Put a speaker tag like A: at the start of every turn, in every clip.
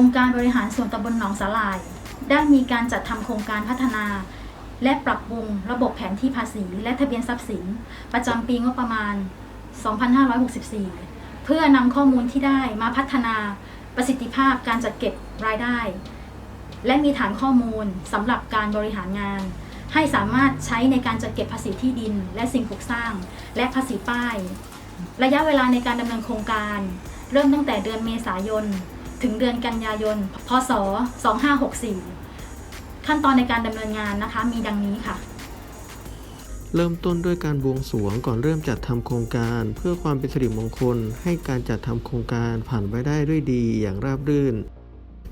A: องค์การบริหารส่วนตำบลหนองสาลาย ได้มีการจัดทำโครงการพัฒนา และปรับปรุงระบบแผนที่ภาษีและทะเบียนทรัพย์สิน ประจำปีงบประมาณ 2564 เพื่อนำข้อมูลที่ได้มาพัฒนาประสิทธิภาพการจัดเก็บรายได้ และมีฐานข้อมูลสำหรับการบริหารงาน ให้สามารถใช้ในการจัดเก็บภาษีที่ดิน และสิ่งปลูกสร้าง และภาษีป้าย ระยะเวลาในการดำเนินโครงการ เริ่มตั้งแต่เดือนเมษายน ถึงเดือนกันยายน พศ 2564 ขั้นตอนในการดำเนินงานนะคะ มีดังนี้ค่ะ
B: เริ่มต้นด้วยการบวงสรวงก่อนเริ่มจัดทำโครงการ เพื่อความเป็นสิริมงคล ให้การจัดทำโครงการผ่านไปได้ด้วยดีอย่างราบรื่น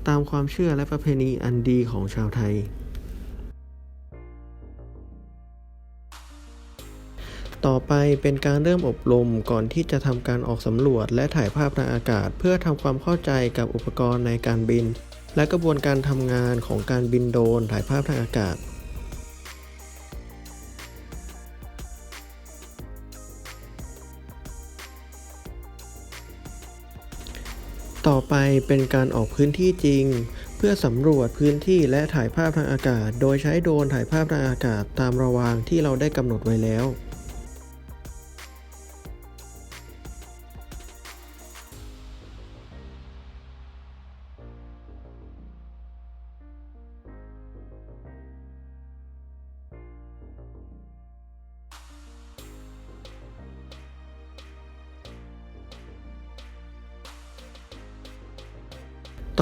B: ตามความเชื่อและประเพณีอันดีของชาวไทย ไปเป็นการเริ่มอบรมก่อนที่จะทำการออกสำรวจและถ่ายภาพทางอากาศ เพื่อทำความเข้าใจกับอุปกรณ์ในการบิน และกระบวนการทำงานของการบินโดรนถ่ายภาพทางอากาศต่อไปเป็นการออกพื้นที่จริง เพื่อสำรวจพื้นที่และถ่ายภาพทางอากาศ โดยใช้โดรนถ่ายภาพทางอากาศตามระวางที่เราได้กำหนดไว้แล้ว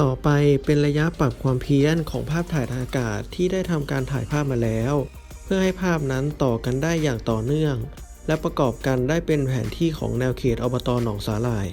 B: ต่อไปเป็นระยะปรับความเพี้ยนของภาพถ่ายทางอากาศที่ได้ทำการถ่ายภาพมาแล้ว เพื่อให้ภาพนั้นต่อกันได้อย่างต่อเนื่อง และประกอบกันได้เป็นแผนที่ของแนวเขตอบตหนองสาหร่าย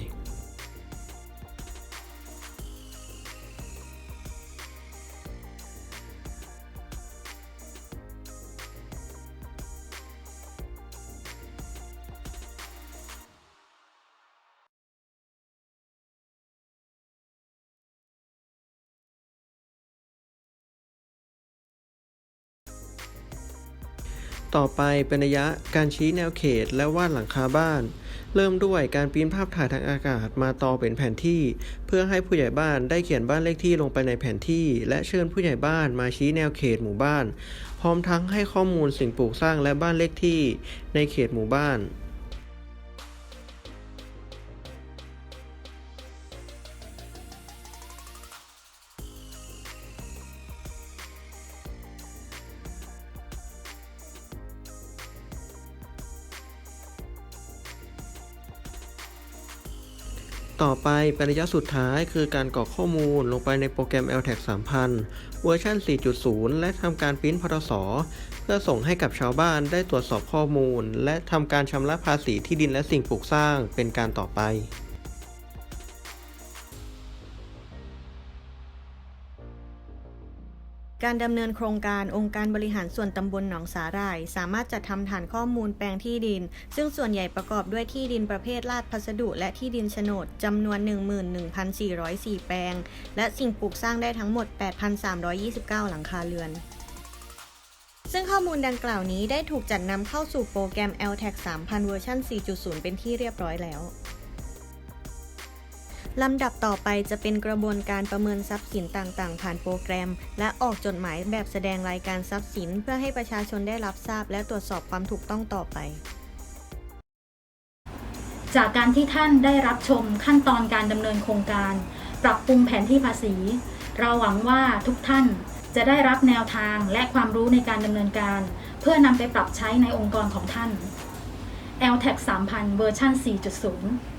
B: ต่อไปเป็นระยะการชี้แนวเขตและวาดหลังคาบ้าน เริ่มด้วยการปริ้นภาพถ่ายทางอากาศมาต่อเป็นแผนที่ เพื่อให้ผู้ใหญ่บ้านได้เขียนบ้านเลขที่ลงไปในแผนที่ และเชิญผู้ใหญ่บ้านมาชี้แนวเขตหมู่บ้าน พร้อมทั้งให้ข้อมูลสิ่งปลูกสร้างและบ้านเลขที่ในเขตหมู่บ้าน ต่อไปเป็นระยะสุดท้ายคือการกรอกข้อมูลลงไปในโปรแกรม LTAC 3000 เวอร์ชัน 4.0 และทำการพิมพ์พทศเพื่อส่งให้กับชาวบ้านได้ตรวจสอบข้อมูล และทำการชำระภาษีที่ดินและสิ่งปลูกสร้างเป็นการต่อไป
C: การดำเนินโครงการองค์การบริหารส่วนตำบลหนองสาหร่าย สามารถจัดทำฐานข้อมูลแปลงที่ดิน ซึ่งส่วนใหญ่ประกอบด้วยที่ดินประเภทลาดพัสดุ และที่ดินโฉนดจำนวน 11,404 แปลง และสิ่งปลูกสร้างได้ทั้งหมด 8,329 หลังคาเรือน ซึ่งข้อมูลดังกล่าวนี้ได้ถูกจัดนำเข้าสู่โปรแกรม LTAC 3000 เวอร์ชัน4.0 เป็นที่เรียบร้อยแล้ว ลำดับต่อไปจะเป็นกระบวนการประเมินทรัพย์สินต่างๆ ผ่านโปรแกรม และออกจดหมายแบบแสดงรายการทรัพย์สิน เพื่อให้ประชาชนได้รับทราบ และตรวจสอบความถูกต้องต่อไป
A: จากการที่ท่านได้รับชมขั้นตอนการดำเนินโครงการ ปรับปรุงแผนที่ภาษี เราหวังว่าทุกท่านจะได้รับแนวทางและความรู้ในการดำเนินการ เพื่อนำไปปรับใช้ในองค์กรของท่าน LTAC 3000 เวอร์ชัน4.0